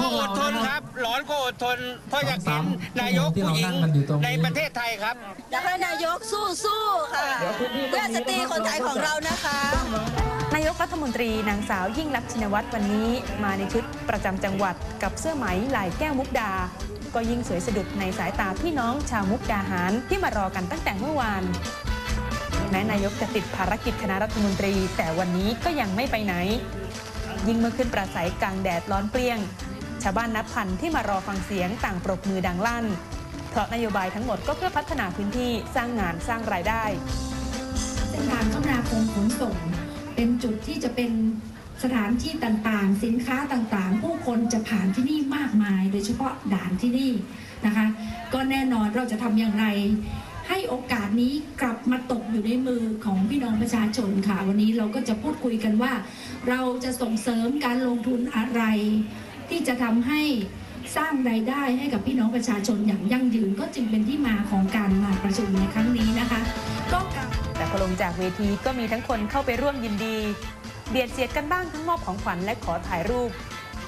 ก็อดทนครับร้อนก็อดทน เพราะอยากเห็นนายกผู้หญิงในประเทศไทยครับ อยากให้นายกสู้สู้ๆค่ะเพื่อสตรีคนไทยของเรานะคะ นายกรัฐมนตรีนางสาวยิ่งลักษณ์ชินวัตรวันนี้มาในชุดประจำจังหวัดกับเสื้อไหมลายแก้วมุกดา ก็ยิ่งสวยสะดุดในสายตาพี่น้องชาวมุกดาหารที่มารอกันตั้งแต่เมื่อวานแม้นายกจะติดภารกิจคณะรัฐมนตรี แต่วันนี้ก็ยังไม่ไปไหน ยิ่งเมื่อขึ้นปราศัยกลางแดดร้อนเปรี้ยง ชาวบ้านนับพันที่มารอฟังเสียงต่างปรบมือดังลั่น เพราะนโยบายทั้งหมดก็เพื่อพัฒนาพื้นที่สร้างงานสร้างรายได้เส้นทางคมนาคมขนส่ง เป็นจุดที่จะเป็นสถานที่ต่างๆ สินค้าต่างๆ ผู้คนจะผ่านที่นี่มากมาย โดยเฉพาะด่านที่นี่นะคะ ก็แน่นอนเราจะทำอย่างไร ให้โอกาสนี้กลับมาตกอยู่ในมือของพี่น้องประชาชนค่ะ วันนี้เราก็จะพูดคุยกันว่า เราจะส่งเสริมการลงทุนอะไร ที่จะทำให้สร้างรายได้ให้กับพี่น้องประชาชนอย่างยั่งยืนก็จึงเป็นที่มาของการมาประชุมในครั้งนี้นะคะก็แต่พอลงจากเวทีก็มีทั้งคนเข้าไปร่วมยินดีเบียดเสียดกันบ้างทั้งมอบของขวัญและขอถ่ายรูป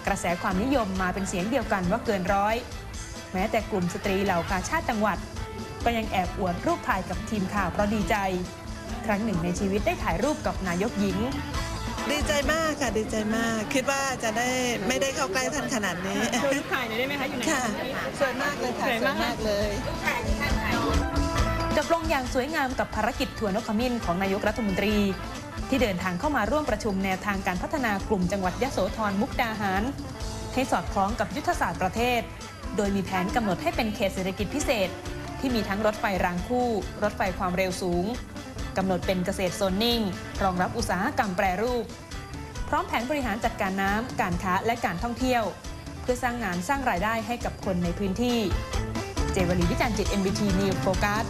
กระแสความนิยมมาเป็นเสียงเดียวกันว่าเกินร้อย แม้แต่กลุ่มสตรีเหล่ากาชาติจังหวัด ก็ยังแอบอวดรูปถ่ายกับทีมข่าวเพราะดีใจ ครั้งหนึ่งในชีวิตได้ถ่ายรูปกับนายกหญิง ดีใจมากค่ะดีใจมาก คิดว่าจะได้ไม่ได้เข้าใกล้ท่านขนาดนี้ถ่ายหน่อยได้ไหมคะอยู่ไหน ค่ะสวยมากเลยค่ะสวยมากมากเลย จบลงอย่างสวยงามกับภารกิจทัวร์นกขมิ้นของนายกรัฐมนตรี ที่เดินทางเข้ามาร่วมประชุมแนวทางการพัฒนากลุ่มจังหวัดยะโสธรมุกดาหาร ให้สอดคล้องกับยุทธศาสตร์ประเทศ โดยมีแผนกำหนดให้เป็นเขตเศรษฐกิจพิเศษ ที่มีทั้งรถไฟรางคู่ รถไฟความเร็วสูง กำหนดเป็นเกษตรโซนนิ่ง รองรับอุตสาหกรรมแปรรูป พร้อมแผนบริหารจัดการน้ำ การค้าและการท่องเที่ยว เพื่อสร้างงานสร้างรายได้ให้กับคนในพื้นที่ เจวลีวิจารณ์จิต NBT News Focus